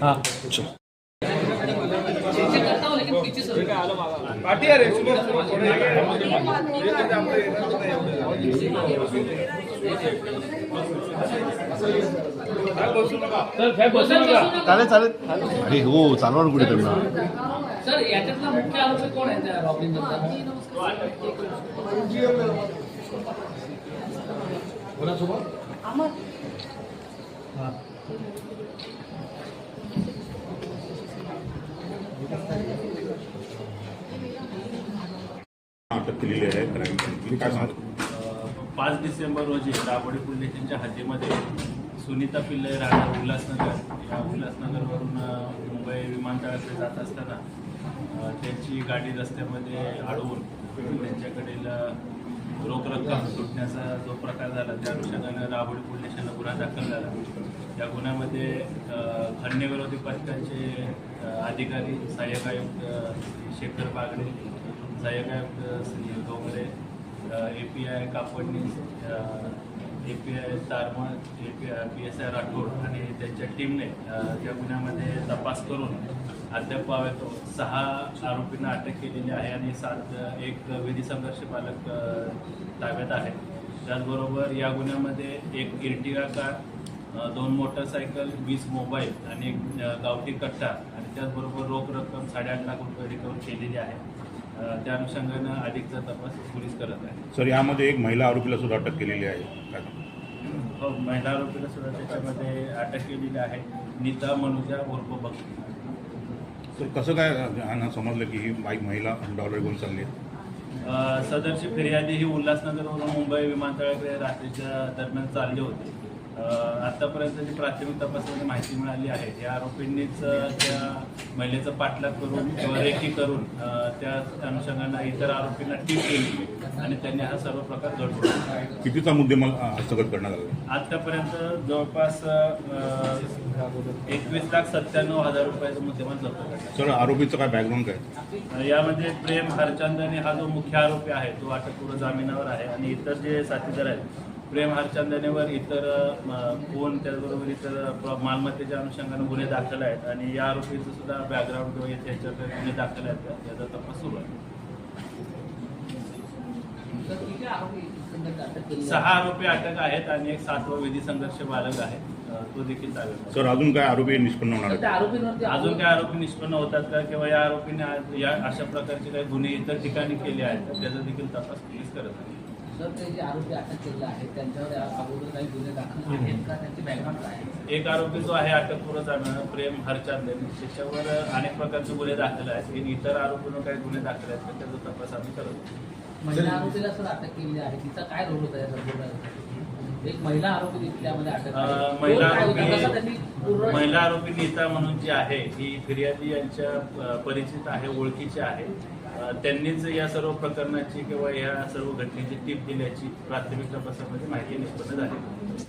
हां चालेल चालेल अरे हो चालवा कुठे त्यांना? सर याच्यातला मुख्य आरोपी कोण आहे त्या रॉबिन अटक केलेली आहे क्राईम ब्रांचने. काय सांगतो? पाच डिसेंबर रोजी दाभोळी पोलीस स्टेशनच्या हद्दीमध्ये सुनीता पिल्ले राहणार उल्हासनगर. या उल्हासनगरवरून मुंबई विमानतळाकडे जात असताना त्यांची गाडी रस्त्यामध्ये अडवून त्यांच्याकडील रोख रक्कम सुटण्याचा जो प्रकार झाला त्या अनुषंगानं दाभोळी पोलीस स्टेशनला गुन्हा दाखल झाला. या गुन्ह्यामध्ये खंडविरोधी पथकाचे अधिकारी सहाय्यक आयुक्त शेखर बागडे सहाय्यक आयुक्त Shri Dongre A P I Kapadni A P I Tarmal A P I P S I Rathod आणि त्यांच्या टीमने त्या गुन्ह्यामध्ये तपास करून अद्याप सहा आरोपींना अटक केलेली आहे आणि सात एक विधी संघर्ष पालक ताब्यात आहे. त्याचबरोबर या गुन्ह्यामध्ये एक इर्टिगा कार दोन मोटरसायकल वीस मोबाईल आणि एक गावठी कट्टा आणि त्याचबरोबर रोख रक्कम साडेआठ लाख रुपये रिकवर केलेली आहे. त्या अनुषंगानं अधिकचा तपास पोलीस करत आहे. सर यामध्ये एक महिला आरोपीला सुद्धा अटक केलेली आहे. काय? हो महिला आरोपीला सुद्धा त्याच्यामध्ये अटक केलेली आहे. नीता मनुजा उर्फ भक्ती सर कसं काय यांना समजलं की ही बाईक महिला डॉलर घेऊन चालली आहे? अ, सदरची फिर्यादी ही उल्हासनगरवरून मुंबई विमानतळाकडे रात्रीच्या दरम्यान चालली होती. अ, आतापर्यंत जी प्राथमिक तपासामध्ये माहिती मिळाली आहे त्या आरोपींनीच अ, त्या महिलेचा पाठलाग करून किंवा रेकी करून त्या अनुषंगानं इतर आरोपींना टीप केली. आणि त्यांनी हा सर्व प्रकार घडवला कितीचा मुद्देमाल हस्तगत करण्यात आला? आतापर्यंत जवळपास एकवीस लाख सत्त्याण्णव हजार रुपयाचा मुद्देमाल जप्त करण्यात सर आरोपीचं काय बॅकग्राऊंड काय. यामध्ये प्रेम हरचंदने हा जो मुख्य आरोपी आहे तो अटकपूर्व जामिनावर आहे. आणि इतर जे साथीदार आहेत प्रेम हरचंदनेवर इतर फोन त्याचबरोबर इतर मालमत्तेच्या अनुषंगाने गुन्हे दाखल आहेत आणि या आरोपीचं सुद्धा बॅकग्राऊंड किंवा त्याच्याकडे गुन्हे दाखल आहेत त्या- त्याचा तपास सुरू आहे? सहा आरोपी अटक आहेत आणि एक सातवा विधी संघर्ष बालक आहे. तो देखील आहे. सर अजून काय आरोपी निष्पन्न होणार अजून काय आरोपी निष्पन्न होतात का? किंवा या आरोपीने आज- या अशा प्रकारचे काही गुन्हे इतर ठिकाणी केले आहेत? त्याचा देखील तपास पोलीस करत आहेत. एक आरोपी जो आहे अटकपूर्व जामीन प्रेम हरचंद त्याच्यावर अनेक प्रकारचे गुन्हे दाखल आहेत. इतर आरोपींवर काही गुन्हे दाखल आहेत त्याचा तपास आम्ही करत. महिला आरोपीला सर अटक केलेली आहे. तिचा काय रोल होता या एक महिला आरोपी त्यामध्ये अटक महिला? आरोपी- महिला आरोपी नीता म्हणून जी आहे ही फिर्यादी यांच्या परिचित आहे ओळखीची आहे. त्यांनीच या सर्व प्रकरणाची किंवा या सर्व घटनेची टीप दिल्याची प्राथमिक तपासामध्ये माहिती निष्पन्न झाली.